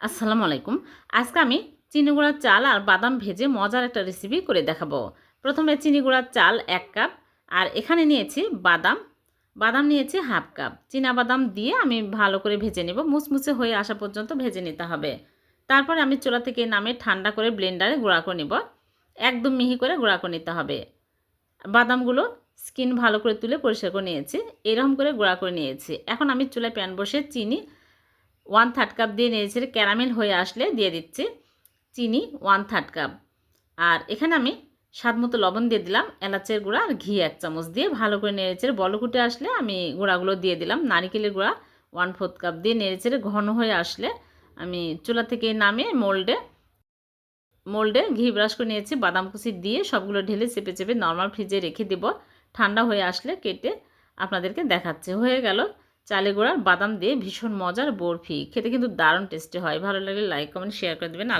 আসসালামু আলাইকুম। আজকে আমি চিনি গুঁড়ার চাল আর বাদাম ভেজে মজার একটা রেসিপি করে দেখাবো। প্রথমে চিনি গুঁড়ার চাল এক কাপ আর এখানে নিয়েছি বাদাম। বাদাম নিয়েছি হাফ কাপ চীনা বাদাম দিয়ে আমি ভালো করে ভেজে নেব। মুচমুচে হয়ে আসা পর্যন্ত ভেজে নিতে হবে। তারপরে আমি চুলা থেকে নামে ঠান্ডা করে ব্লেন্ডারে গুঁড়া করে নেব। একদম মিহি করে গুঁড়া করে নিতে হবে। বাদামগুলো স্কিন ভালো করে তুলে পরিষ্কার করে নিয়েছি। এরকম করে গুঁড়া করে নিয়েছি। এখন আমি চুলায় প্যান বসে চিনি ওয়ান থার্ড কাপ দিয়ে নিয়েছি ক্যারামেল হয়ে আসলে দিয়ে দিচ্ছি চিনি ওয়ান থার্ড কাপ। আর এখানে আমি স্বাদ মতো লবণ দিয়ে দিলাম, এলাচের গুঁড়া আর ঘি এক চামচ দিয়ে ভালো করে নেড়েচেড়ে বলকুটে আসলে আমি গুঁড়াগুলো দিয়ে দিলাম। নারিকেলের গুঁড়া ওয়ান ফোর্থ কাপ দিয়ে নেড়েচেড়ে ঘন হয়ে আসলে আমি চুলা থেকে নামিয়ে মোল্ডে মোল্ডে ঘি ব্রাশ করে নিয়েছি, বাদাম কুচি দিয়ে সবগুলো ঢেলে চেপে চেপে নর্মাল ফ্রিজে রেখে দেব। ঠান্ডা হয়ে আসলে কেটে আপনাদেরকে দেখাচ্ছে। হয়ে গেল। চালে গোড়ার বাদাম দিয়ে ভীষণ মজার বরফি। খেতে কিন্তু দারুণ টেস্টি হয়। ভালো লাগলে লাইক কমেন্ট শেয়ার করে দেবেন।